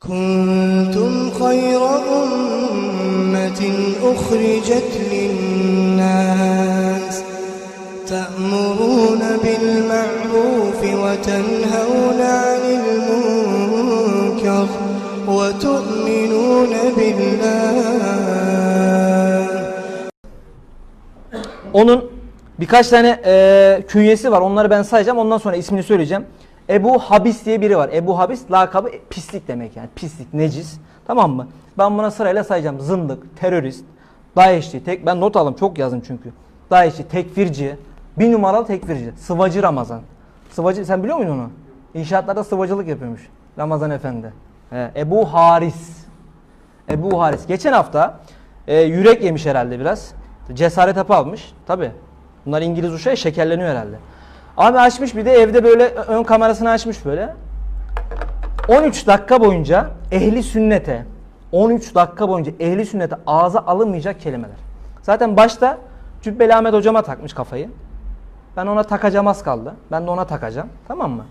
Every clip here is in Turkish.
كنتم خير أمة أخرجت للناس تأمرون بالمعروف وتنهون عن المنكر وتؤمنون بالله Onun birkaç tane e, künyesi var. Onları ben sayacağım. Ondan sonra ismini söyleyeceğim. Ebu Habis diye biri var. Ebu Habis lakabı pislik demek yani. Pislik, necis. Tamam mı? Ben buna sırayla sayacağım. Zındık, terörist, Daeşçi, tek ben not aldım çok yazdım çünkü. Daeşçi, tekfirci, bir numaralı tekfirci, sıvacı Ramazan. Sıvacı sen biliyor muydun onu? İnşaatlarda sıvacılık yapıyormuş Ramazan Efendi. He, Ebu Haris. Ebu Haris. Geçen hafta e, yürek yemiş herhalde biraz. Cesaret hapı almış. Tabi. Bunlar İngiliz uşağı şekerleniyor herhalde. Abi açmış bir de evde böyle ön kamerasını açmış böyle. 13 dakika boyunca ehli sünnete 13 dakika boyunca ehli sünnete ağza alınmayacak kelimeler. Zaten başta Cübbeli Ahmet hocama takmış kafayı. Ben ona takacağım az kaldı. Ben de ona takacağım. Tamam mı?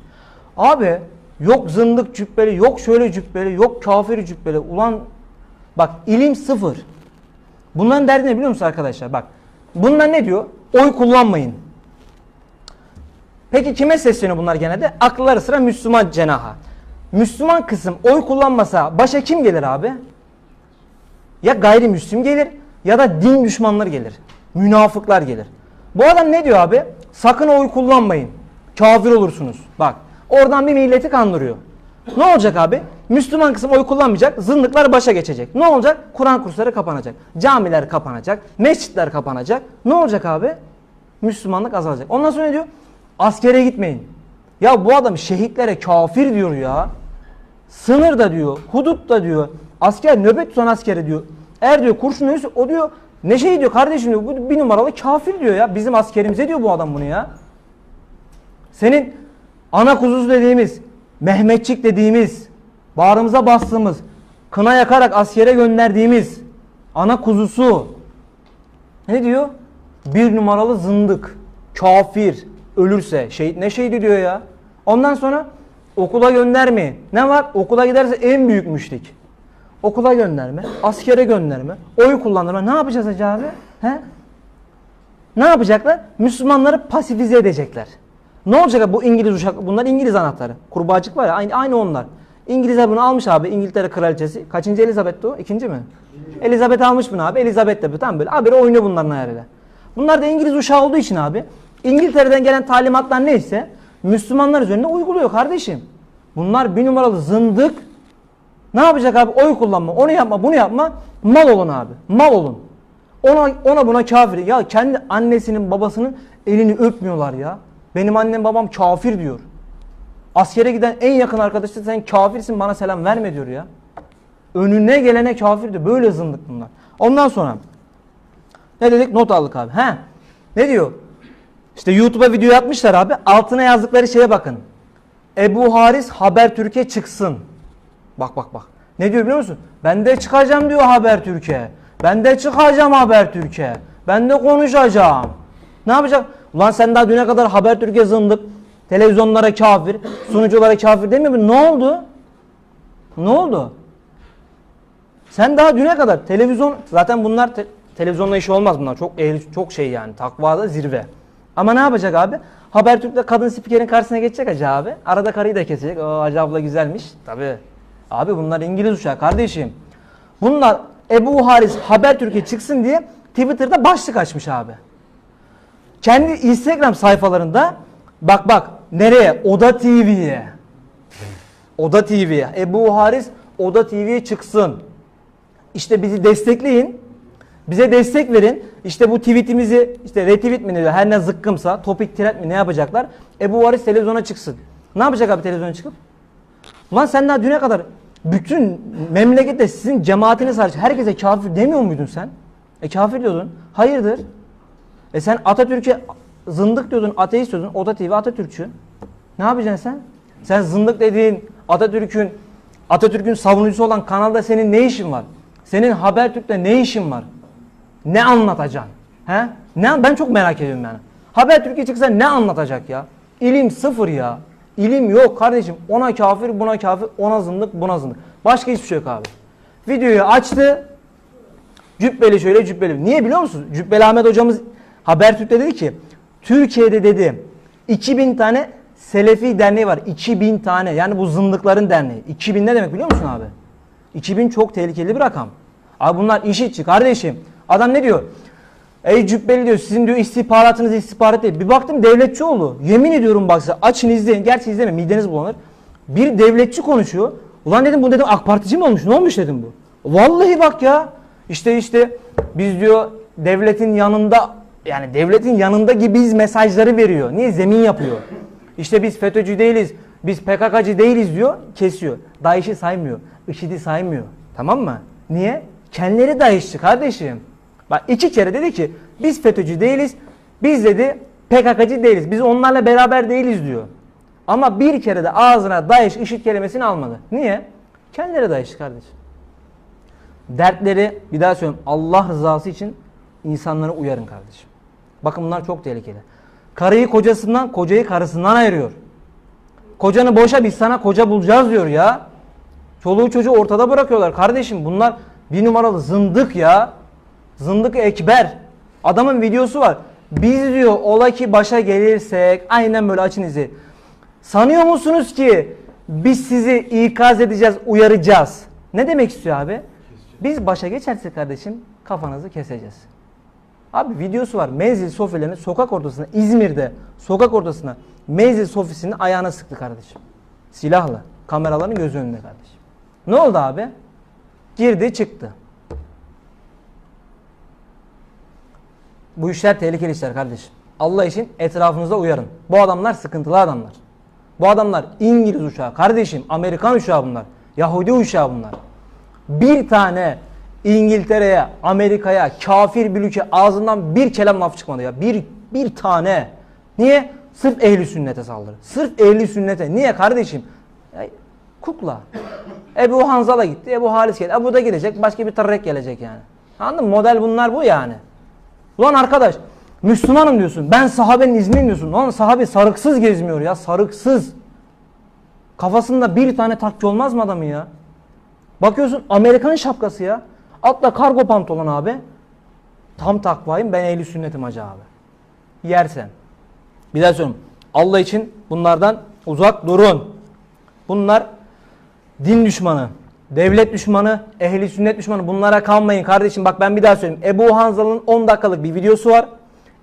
Abi yok zındık cübbeli, yok şöyle cübbeli, yok kafir cübbeli. Ulan bak ilim sıfır. Bunların derdi ne biliyor musun arkadaşlar? Bak bunlar ne diyor? Oy kullanmayın. Peki kime sesleniyor bunlar genelde? Akılları sıra Müslüman cenaha. Müslüman kısım oy kullanmasa başa kim gelir abi? Ya gayrimüslim gelir ya da din düşmanları gelir. Münafıklar gelir. Bu adam ne diyor abi? Sakın oy kullanmayın. Kafir olursunuz. Bak oradan bir milleti kandırıyor. Ne olacak abi? Müslüman kısım oy kullanmayacak. Zındıklar başa geçecek. Ne olacak? Kur'an kursları kapanacak. Camiler kapanacak. Mescitler kapanacak. Ne olacak abi? Müslümanlık azalacak. Ondan sonra ne diyor? Askere gitmeyin. Ya bu adam şehitlere kafir diyor ya. Sınır da diyor, hudut da diyor. Asker nöbet tutan askere diyor. Eğer diyor kurşun ölürse o diyor ne şey diyor kardeşim diyor bu bir numaralı kafir diyor ya. Bizim askerimize diyor bu adam bunu ya. Senin ana kuzusu dediğimiz, Mehmetçik dediğimiz, bağrımıza bastığımız, kına yakarak askere gönderdiğimiz ana kuzusu ne diyor? Bir numaralı zındık, kafir, ölürse şehit ne şehidi diyor ya. Ondan sonra okula göndermeyin. Ne var? Okula giderse en büyük müşrik. Okula gönderme, askere gönderme, oy kullandırma. Ne yapacağız hacı abi? He? Ne yapacaklar? Müslümanları pasifize edecekler. Ne olacak bu İngiliz uşak? Bunlar İngiliz anahtarı. Kurbağacık var ya aynı, aynı onlar. İngilizler bunu almış abi İngiltere kraliçesi. Kaçıncı Elizabeth'ti o? İkinci mi? Elizabeth almış bunu abi. Elizabeth de bu. Tamam böyle. Abi oynuyor bunların ayarıyla. Bunlar da İngiliz uşağı olduğu için abi. İngiltere'den gelen talimatlar neyse Müslümanlar üzerinde uyguluyor kardeşim. Bunlar bir numaralı zındık. Ne yapacak abi? Oy kullanma. Onu yapma, bunu yapma. Mal olun abi. Mal olun. Ona ona buna kafir. Ya kendi annesinin babasının elini öpmüyorlar ya. Benim annem babam kafir diyor. Askere giden en yakın arkadaşı sen kafirsin bana selam verme diyor ya. Önüne gelene kafir diyor. Böyle zındık bunlar. Ondan sonra ne dedik? Not aldık abi. He. Ne diyor? İşte YouTube'a video yapmışlar abi. Altına yazdıkları şeye bakın. Ebu Haris Habertürk'e çıksın. Bak bak bak. Ne diyor biliyor musun? Ben de çıkacağım diyor Habertürk'e. Ben de çıkacağım Habertürk'e. Ben de konuşacağım. Ne yapacak? Ulan sen daha düne kadar Habertürk'e zındık. Televizyonlara kafir, sunuculara kafir demiyor musun? Ne oldu? Ne oldu? Sen daha düne kadar televizyon zaten bunlar te- televizyonla işi olmaz bunlar. Çok çok şey yani takvada zirve. Ama ne yapacak abi? Habertürk'te kadın spikerin karşısına geçecek Hacı abi. Arada karıyı da kesecek. O Hacı abla güzelmiş. Tabi. Abi bunlar İngiliz uşağı kardeşim. Bunlar Ebu Haris Habertürk'e çıksın diye Twitter'da başlık açmış abi. Kendi Instagram sayfalarında bak bak nereye? Oda TV'ye. Oda TV'ye. Ebu Haris Oda TV'ye çıksın. İşte bizi destekleyin. Bize destek verin. İşte bu tweetimizi işte retweet mi ne her ne zıkkımsa topik trend mi ne yapacaklar? Ebu Haris televizyona çıksın. Ne yapacak abi televizyona çıkıp? Ulan sen daha düne kadar bütün memlekette sizin cemaatiniz hariç herkese kafir demiyor muydun sen? E kafir diyordun. Hayırdır? E sen Atatürk'e zındık diyordun, ateist diyordun. Oda TV Atatürkçü. Ne yapacaksın sen? Sen zındık dediğin Atatürk'ün Atatürk'ün savunucusu olan kanalda senin ne işin var? Senin Habertürk'te ne işin var? Ne anlatacaksın? He? Ne ben çok merak ediyorum yani. Habertürk'e çıksa ne anlatacak ya? İlim sıfır ya. İlim yok kardeşim. Ona kafir, buna kafir, ona zındık, buna zındık. Başka hiçbir şey yok abi. Videoyu açtı. Cübbeli şöyle cübbeli. Niye biliyor musunuz? Cübbeli Ahmet hocamız Habertürk'te dedi ki Türkiye'de dedi 2000 tane Selefi derneği var. 2000 tane. Yani bu zındıkların derneği. 2000 ne demek biliyor musun abi? 2000 çok tehlikeli bir rakam. Abi bunlar işitçi kardeşim. Adam ne diyor? Ey cübbeli diyor sizin diyor istihbaratınız istihbarat değil. Bir baktım devletçi oldu. Yemin ediyorum bak size açın izleyin. Gerçi izleme mideniz bulanır. Bir devletçi konuşuyor. Ulan dedim bu dedim AK Partici mi olmuş? Ne olmuş dedim bu. Vallahi bak ya. İşte işte biz diyor devletin yanında yani devletin yanında gibiyiz mesajları veriyor. Niye? Zemin yapıyor. İşte biz FETÖ'cü değiliz. Biz PKK'cı değiliz diyor. Kesiyor. DAEŞ'i saymıyor. IŞİD'i saymıyor. Tamam mı? Niye? Kendileri DAEŞ'çi kardeşim. Bak iki kere dedi ki biz FETÖ'cü değiliz. Biz dedi PKK'cı değiliz. Biz onlarla beraber değiliz diyor. Ama bir kere de ağzına DAEŞ, IŞİD kelimesini almadı. Niye? Kendileri DAEŞ'çi kardeşim. Dertleri bir daha söylüyorum Allah rızası için insanları uyarın kardeşim. Bakın bunlar çok tehlikeli. Karıyı kocasından, kocayı karısından ayırıyor. Kocanı boşa biz sana koca bulacağız diyor ya. Çoluğu çocuğu ortada bırakıyorlar. Kardeşim bunlar bir numaralı zındık ya. Zındık ekber. Adamın videosu var. Biz diyor ola ki başa gelirsek aynen böyle açın izi. Sanıyor musunuz ki biz sizi ikaz edeceğiz, uyaracağız? Ne demek istiyor abi? Biz başa geçersek kardeşim kafanızı keseceğiz. Abi videosu var. Menzil sofilerini sokak ortasına İzmir'de sokak ortasına menzil sofisinin ayağına sıktı kardeşim. Silahla. Kameraların gözü önünde kardeşim. Ne oldu abi? Girdi çıktı. Bu işler tehlikeli işler kardeşim. Allah için etrafınıza uyarın. Bu adamlar sıkıntılı adamlar. Bu adamlar İngiliz uçağı kardeşim. Amerikan uçağı bunlar. Yahudi uçağı bunlar. Bir tane İngiltere'ye, Amerika'ya, kafir bir ülke ağzından bir kelam laf çıkmadı ya. Bir, bir tane. Niye? Sırf ehli sünnete saldırı. Sırf ehli sünnete. Niye kardeşim? Ya, kukla. Ebu Hanzala gitti, Ebu Halis geldi. Ebu da gelecek, başka bir tarrek gelecek yani. Anladın mı? Model bunlar bu yani. Ulan arkadaş, Müslümanım diyorsun. Ben sahabenin izniyim diyorsun. Lan sahabe sarıksız gezmiyor ya, sarıksız. Kafasında bir tane takki olmaz mı adamın ya? Bakıyorsun Amerikan şapkası ya. Atla kargo pantolon abi. Tam takvayım ben ehli sünnetim hacı abi. Yersen. Bir daha söylüyorum. Allah için bunlardan uzak durun. Bunlar din düşmanı, devlet düşmanı, ehli sünnet düşmanı. Bunlara kanmayın kardeşim. Bak ben bir daha söyleyeyim. Ebu Hanzal'ın 10 dakikalık bir videosu var.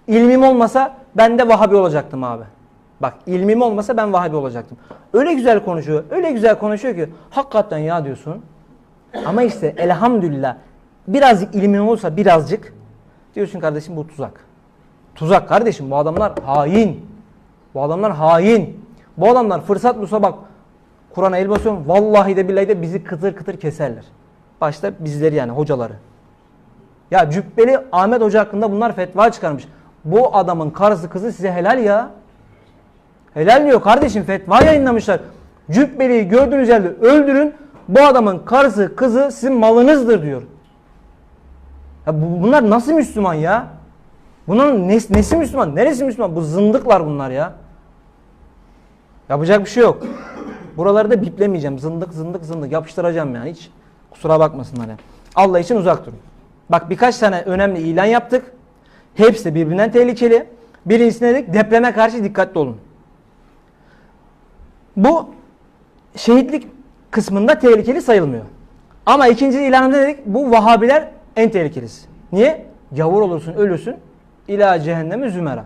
İlmim olmasa ben de Vahabi olacaktım abi. Bak ilmim olmasa ben Vahabi olacaktım. Öyle güzel konuşuyor. Öyle güzel konuşuyor ki hakikaten ya diyorsun. Ama işte elhamdülillah birazcık ilmin olursa birazcık diyorsun kardeşim bu tuzak. Tuzak kardeşim bu adamlar hain. Bu adamlar hain. Bu adamlar fırsat bulsa bak Kur'an'a el basıyorum. Vallahi de billahi de bizi kıtır kıtır keserler. Başta bizleri yani hocaları. Ya Cübbeli Ahmet Hoca hakkında bunlar fetva çıkarmış. Bu adamın karısı kızı size helal ya. Helal diyor kardeşim fetva yayınlamışlar. Cübbeli'yi gördüğünüz yerde öldürün. Bu adamın karısı kızı sizin malınızdır diyor. Ya bu- bunlar nasıl Müslüman ya? Bunların nes- nesi Müslüman? Neresi Müslüman? Bu zındıklar bunlar ya. Yapacak bir şey yok. Buraları da biplemeyeceğim. Zındık zındık zındık yapıştıracağım yani hiç. Kusura bakmasınlar ya. Allah için uzak durun. Bak birkaç tane önemli ilan yaptık. Hepsi de birbirinden tehlikeli. Birincisi dedik? Depreme karşı dikkatli olun. Bu şehitlik kısmında tehlikeli sayılmıyor. Ama ikinci ilanında dedik bu Vahabiler en tehlikelisi. Niye? Gavur olursun ölürsün. İla cehenneme zümera.